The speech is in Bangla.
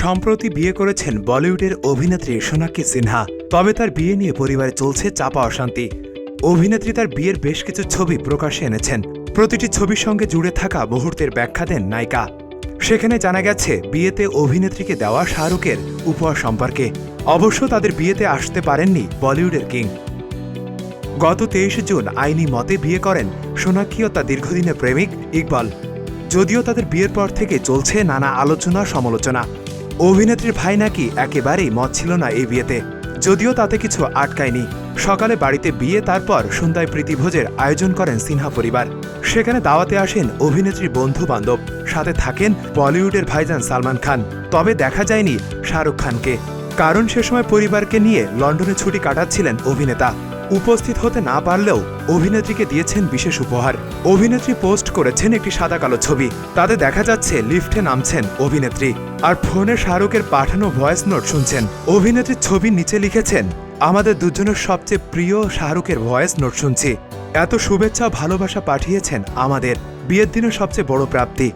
সম্প্রতি বিয়ে করেছেন বলিউডের অভিনেত্রী সোনাক্ষী সিনহা। তবে তার বিয়ে নিয়ে পরিবারে চলছে চাপা অশান্তি। অভিনেত্রী তার বিয়ের বেশ কিছু ছবি প্রকাশ্যে এনেছেন। প্রতিটি ছবির সঙ্গে জুড়ে থাকা মুহূর্তের ব্যাখ্যা দেন নায়িকা। সেখানে জানা গেছে, বিয়েতে অভিনেত্রীকে দেওয়া শাহরুখের উপহার সম্পর্কে। অবশ্য তাদের বিয়েতে আসতে পারেননি বলিউডের কিং। গত তেইশে জুন আইনি মতে বিয়ে করেন সোনাক্ষী ও তার দীর্ঘদিনের প্রেমিক ইকবাল। যদিও তাদের বিয়ের পর থেকে চলছে নানা আলোচনা সমালোচনা অভিনেত্রীর ভাই নাকি একেবারেই মত ছিল না এই বিয়েতে। যদিও তাতে কিছু আটকায়নি। সকালে বাড়িতে বিয়ে, তারপর সন্ধ্যায় প্রীতিভোজের আয়োজন করেন সিনহা পরিবার। সেখানে দাওয়াতে আসেন অভিনেত্রীর বন্ধু বান্ধব সাথে থাকেন বলিউডের ভাইজান সালমান খান। তবে দেখা যায়নি শাহরুখ খানকে। কারণ সে সময় পরিবারকে নিয়ে লন্ডনে ছুটি কাটাচ্ছিলেন অভিনেতা। উপস্থিত হতে না পারলেও অভিনেত্রীকে দিয়েছেন বিশেষ উপহার। অভিনেত্রী পোস্ট করেছেন একটি সাদা কালো ছবি। তাতে দেখা যাচ্ছে, লিফটে নামছেন অভিনেত্রী। আর ফোনে শাহরুখের পাঠানো ভয়েস নোট শুনছেন। অভিনেত্রীর ছবির নিচে লিখেছেন, আমাদের দুজনের সবচেয়ে প্রিয় শাহরুখের ভয়েস নোট শুনছি। এত শুভেচ্ছা ভালোবাসা পাঠিয়েছেন আমাদের। বিয়ের দিনের সবচেয়ে বড় প্রাপ্তি।